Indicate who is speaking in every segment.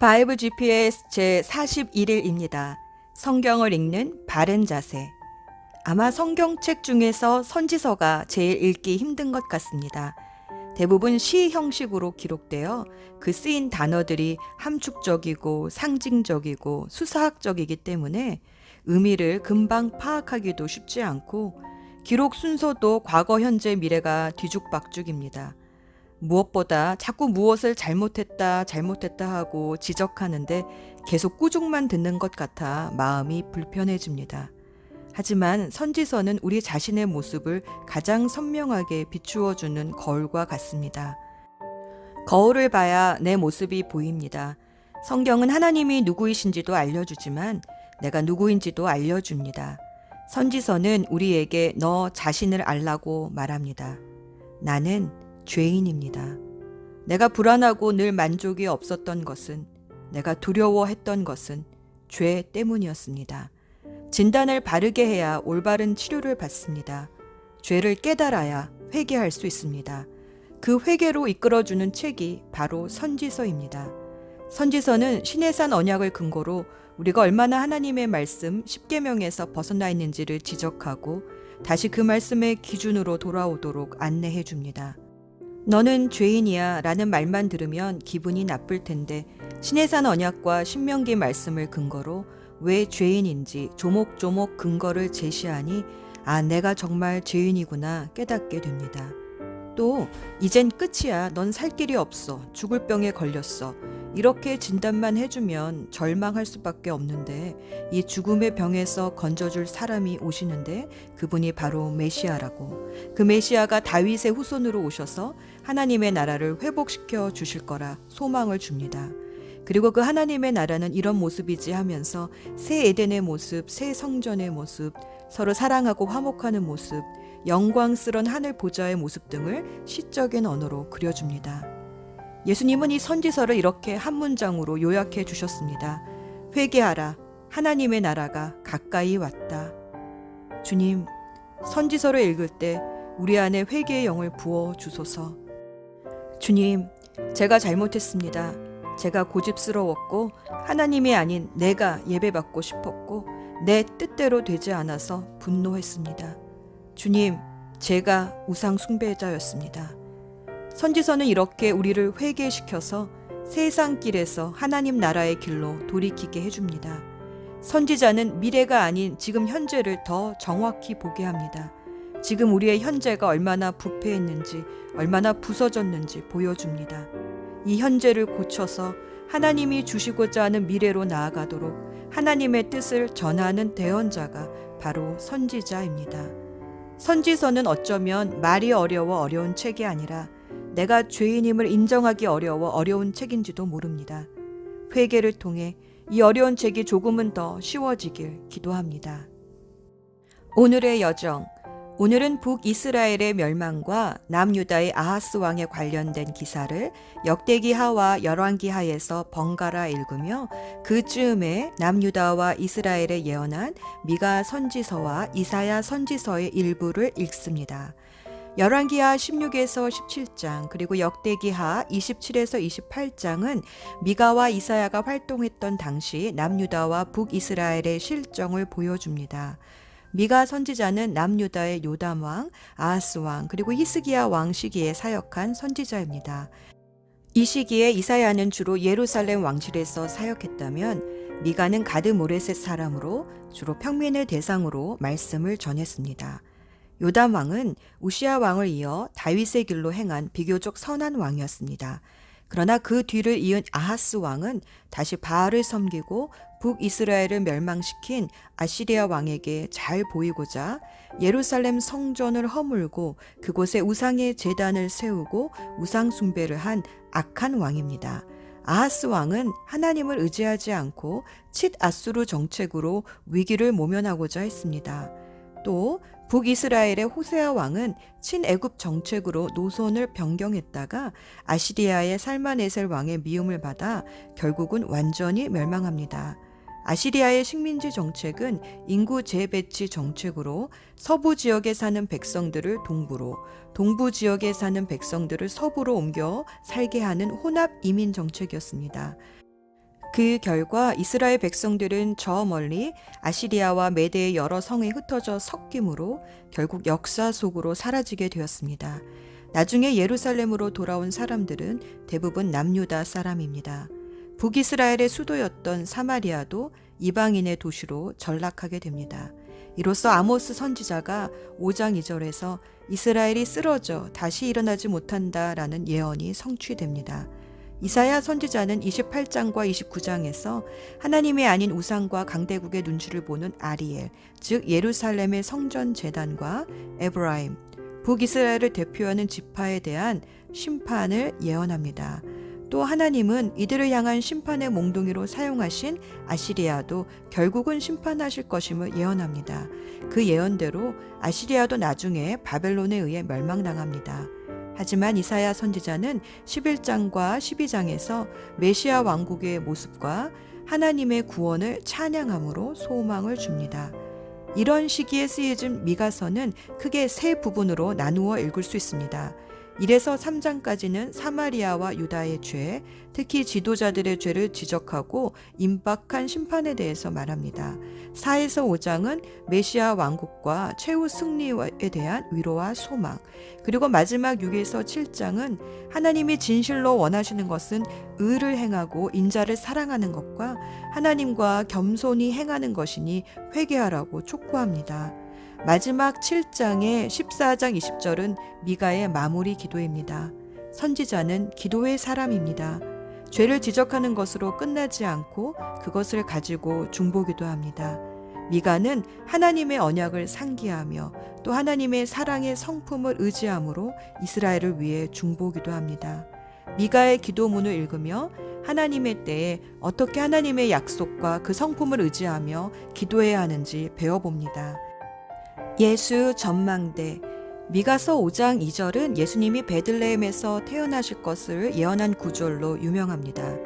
Speaker 1: 바이블 GPS 제 41일입니다. 성경을 읽는 바른 자세. 아마 성경책 중에서 선지서가 제일 읽기 힘든 것 같습니다. 대부분 시 형식으로 기록되어 그 쓰인 단어들이 함축적이고 상징적이고 수사학적이기 때문에 의미를 금방 파악하기도 쉽지 않고 기록 순서도 과거, 현재, 미래가 뒤죽박죽입니다. 무엇보다 자꾸 무엇을 잘못했다, 잘못했다 하고 지적하는데 계속 꾸중만 듣는 것 같아 마음이 불편해집니다. 하지만 선지서는 우리 자신의 모습을 가장 선명하게 비추어주는 거울과 같습니다. 거울을 봐야 내 모습이 보입니다. 성경은 하나님이 누구이신지도 알려주지만 내가 누구인지도 알려줍니다. 선지서는 우리에게 너 자신을 알라고 말합니다. 나는 죄인입니다. 내가 불안하고 늘 만족이 없었던 것은 내가 두려워했던 것은 죄 때문이었습니다. 진단을 바르게 해야 올바른 치료를 받습니다. 죄를 깨달아야 회개할 수 있습니다. 그 회개로 이끌어주는 책이 바로 선지서입니다. 선지서는 신의 산 언약을 근거로 우리가 얼마나 하나님의 말씀 10계명에서 벗어나 있는지를 지적하고 다시 그 말씀의 기준으로 돌아오도록 안내해 줍니다. 너는 죄인이야 라는 말만 들으면 기분이 나쁠 텐데 신의 산 언약과 신명기 말씀을 근거로 왜 죄인인지 조목조목 근거를 제시하니 아 내가 정말 죄인이구나 깨닫게 됩니다. 또 이젠 끝이야. 넌 살 길이 없어. 죽을 병에 걸렸어 이렇게 진단만 해주면 절망할 수밖에 없는데 이 죽음의 병에서 건져줄 사람이 오시는데 그분이 바로 메시아라고 그 메시아가 다윗의 후손으로 오셔서 하나님의 나라를 회복시켜 주실 거라 소망을 줍니다. 그리고 그 하나님의 나라는 이런 모습이지 하면서 새 에덴의 모습, 새 성전의 모습, 서로 사랑하고 화목하는 모습, 영광스런 하늘 보좌의 모습 등을 시적인 언어로 그려줍니다. 예수님은 이 선지서를 이렇게 한 문장으로 요약해 주셨습니다. 회개하라. 하나님의 나라가 가까이 왔다. 주님, 선지서를 읽을 때 우리 안에 회개의 영을 부어 주소서. 주님, 제가 잘못했습니다. 제가 고집스러웠고 하나님이 아닌 내가 예배받고 싶었고 내 뜻대로 되지 않아서 분노했습니다. 주님, 제가 우상 숭배자였습니다. 선지서는 이렇게 우리를 회개시켜서 세상 길에서 하나님 나라의 길로 돌이키게 해줍니다. 선지자는 미래가 아닌 지금 현재를 더 정확히 보게 합니다. 지금 우리의 현재가 얼마나 부패했는지, 얼마나 부서졌는지 보여줍니다. 이 현재를 고쳐서 하나님이 주시고자 하는 미래로 나아가도록 하나님의 뜻을 전하는 대언자가 바로 선지자입니다. 선지서는 어쩌면 말이 어려워 어려운 책이 아니라 내가 죄인임을 인정하기 어려워 어려운 책인지도 모릅니다. 회개를 통해 이 어려운 책이 조금은 더 쉬워지길 기도합니다. 오늘의 여정. 오늘은 북이스라엘의 멸망과 남유다의 아하스 왕에 관련된 기사를 역대기하와 열왕기하에서 번갈아 읽으며 그 즈음에 남유다와 이스라엘에 예언한 미가 선지서와 이사야 선지서의 일부를 읽습니다. 열왕기하 16에서 17장 그리고 역대기하 27에서 28장은 미가와 이사야가 활동했던 당시 남유다와 북이스라엘의 실정을 보여줍니다. 미가 선지자는 남유다의 요담 왕, 아하스 왕, 그리고 히스기야 왕 시기에 사역한 선지자입니다. 이 시기에 이사야는 주로 예루살렘 왕실에서 사역했다면 미가는 가드 모레셋 사람으로 주로 평민을 대상으로 말씀을 전했습니다. 요담 왕은 우시아 왕을 이어 다윗의 길로 행한 비교적 선한 왕이었습니다. 그러나 그 뒤를 이은 아하스 왕은 다시 바알을 섬기고 북이스라엘을 멸망시킨 아시리아 왕에게 잘 보이고자 예루살렘 성전을 허물고 그곳에 우상의 제단을 세우고 우상 숭배를 한 악한 왕입니다. 아하스 왕은 하나님을 의지하지 않고 칫 아수르 정책으로 위기를 모면하고자 했습니다. 또 북이스라엘의 호세아 왕은 친애굽 정책으로 노선을 변경했다가 아시리아의 살마네셀 왕의 미움을 받아 결국은 완전히 멸망합니다. 아시리아의 식민지 정책은 인구 재배치 정책으로 서부 지역에 사는 백성들을 동부로, 동부 지역에 사는 백성들을 서부로 옮겨 살게 하는 혼합 이민 정책이었습니다. 그 결과 이스라엘 백성들은 저 멀리 아시리아와 메대의 여러 성에 흩어져 섞임으로 결국 역사 속으로 사라지게 되었습니다. 나중에 예루살렘으로 돌아온 사람들은 대부분 남유다 사람입니다. 북이스라엘의 수도였던 사마리아도 이방인의 도시로 전락하게 됩니다. 이로써 아모스 선지자가 5장 2절에서 이스라엘이 쓰러져 다시 일어나지 못한다라는 예언이 성취됩니다. 이사야 선지자는 28장과 29장에서 하나님의 아닌 우상과 강대국의 눈치를 보는 아리엘, 즉 예루살렘의 성전 재단과 에브라임, 북이스라엘을 대표하는 지파에 대한 심판을 예언합니다. 또 하나님은 이들을 향한 심판의 몽둥이로 사용하신 아시리아도 결국은 심판하실 것임을 예언합니다. 그 예언대로 아시리아도 나중에 바벨론에 의해 멸망당합니다. 하지만 이사야 선지자는 11장과 12장에서 메시아 왕국의 모습과 하나님의 구원을 찬양함으로 소망을 줍니다. 이런 시기에 쓰여진 미가서는 크게 세 부분으로 나누어 읽을 수 있습니다. 1에서 3장까지는 사마리아와 유다의 죄, 특히 지도자들의 죄를 지적하고 임박한 심판에 대해서 말합니다. 4에서 5장은 메시아 왕국과 최후 승리에 대한 위로와 소망, 그리고 마지막 6에서 7장은 하나님이 진실로 원하시는 것은 의를 행하고 인자를 사랑하는 것과 하나님과 겸손히 행하는 것이니 회개하라고 촉구합니다. 마지막 7장의 14장 20절은 미가의 마무리 기도입니다. 선지자는 기도의 사람입니다. 죄를 지적하는 것으로 끝나지 않고 그것을 가지고 중보기도 합니다. 미가는 하나님의 언약을 상기하며 또 하나님의 사랑의 성품을 의지함으로 이스라엘을 위해 중보기도 합니다. 미가의 기도문을 읽으며 하나님의 때에 어떻게 하나님의 약속과 그 성품을 의지하며 기도해야 하는지 배워봅니다. 예수 전망대 미가서 5장 2절은 예수님이 베들레헴에서 태어나실 것을 예언한 구절로 유명합니다.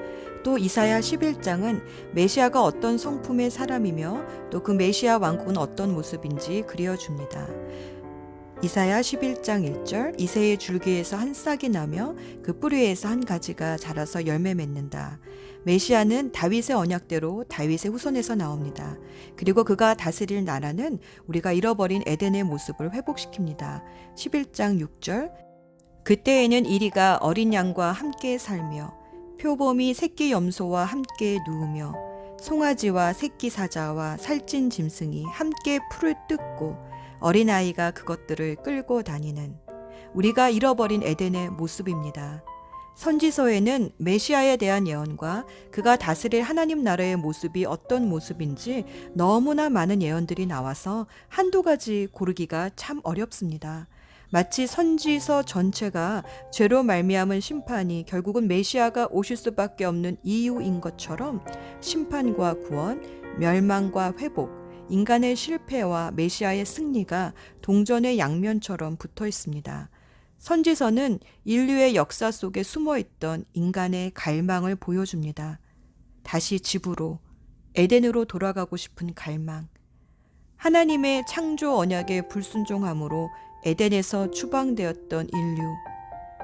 Speaker 1: 또 이사야 11장은 메시아가 어떤 성품의 사람이며 또 그 메시아 왕국은 어떤 모습인지 그려줍니다. 이사야 11장 1절 이새의 줄기에서 한 싹이 나며 그 뿌리에서 한 가지가 자라서 열매 맺는다. 메시아는 다윗의 언약대로 다윗의 후손에서 나옵니다. 그리고 그가 다스릴 나라는 우리가 잃어버린 에덴의 모습을 회복시킵니다. 11장 6절 그때에는 이리가 어린 양과 함께 살며 표범이 새끼 염소와 함께 누우며 송아지와 새끼 사자와 살찐 짐승이 함께 풀을 뜯고 어린아이가 그것들을 끌고 다니는 우리가 잃어버린 에덴의 모습입니다. 선지서에는 메시아에 대한 예언과 그가 다스릴 하나님 나라의 모습이 어떤 모습인지 너무나 많은 예언들이 나와서 한두 가지 고르기가 참 어렵습니다. 마치 선지서 전체가 죄로 말미암은 심판이 결국은 메시아가 오실 수밖에 없는 이유인 것처럼 심판과 구원, 멸망과 회복, 인간의 실패와 메시아의 승리가 동전의 양면처럼 붙어 있습니다. 선지서는 인류의 역사 속에 숨어 있던 인간의 갈망을 보여줍니다. 다시 집으로, 에덴으로 돌아가고 싶은 갈망. 하나님의 창조 언약에 불순종함으로 에덴에서 추방되었던 인류.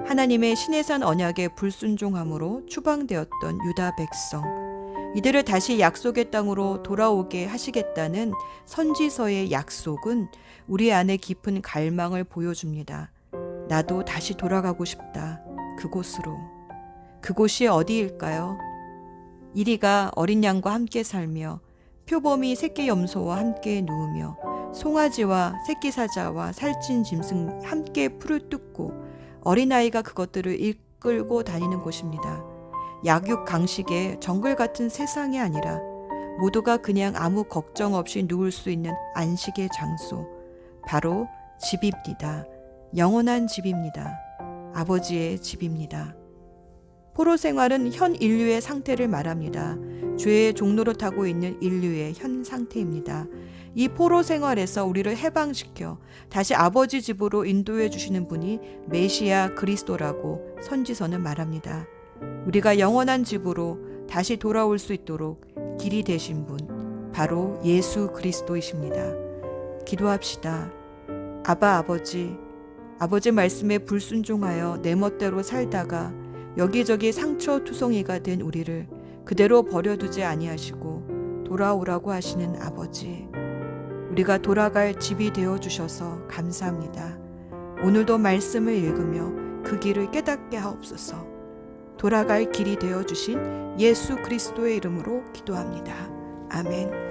Speaker 1: 하나님의 신해산 언약에 불순종함으로 추방되었던 유다 백성. 이들을 다시 약속의 땅으로 돌아오게 하시겠다는 선지서의 약속은 우리 안에 깊은 갈망을 보여줍니다. 나도 다시 돌아가고 싶다. 그곳으로. 그곳이 어디일까요? 이리가 어린 양과 함께 살며 표범이 새끼 염소와 함께 누우며 송아지와 새끼 사자와 살찐 짐승 함께 풀을 뜯고 어린아이가 그것들을 이끌고 다니는 곳입니다. 약육 강식의 정글 같은 세상이 아니라 모두가 그냥 아무 걱정 없이 누울 수 있는 안식의 장소. 바로 집입니다. 영원한 집입니다. 아버지의 집입니다. 포로 생활은 현 인류의 상태를 말합니다. 죄의 타고 있는 인류의 현 상태입니다. 이 포로 생활에서 우리를 해방시켜 다시 아버지 집으로 인도해 주시는 분이 메시아 그리스도라고 선지서는 말합니다. 우리가 영원한 집으로 다시 돌아올 수 있도록 길이 되신 분, 바로 예수 그리스도이십니다. 기도합시다. 아바 아버지, 아버지 말씀에 불순종하여 내 멋대로 살다가 여기저기 상처 투성이가 된 우리를 그대로 버려두지 아니하시고 돌아오라고 하시는 아버지. 우리가 돌아갈 집이 되어 주셔서 감사합니다. 오늘도 말씀을 읽으며 그 길을 깨닫게 하옵소서. 돌아갈 길이 되어 주신 예수 그리스도의 이름으로 기도합니다. 아멘.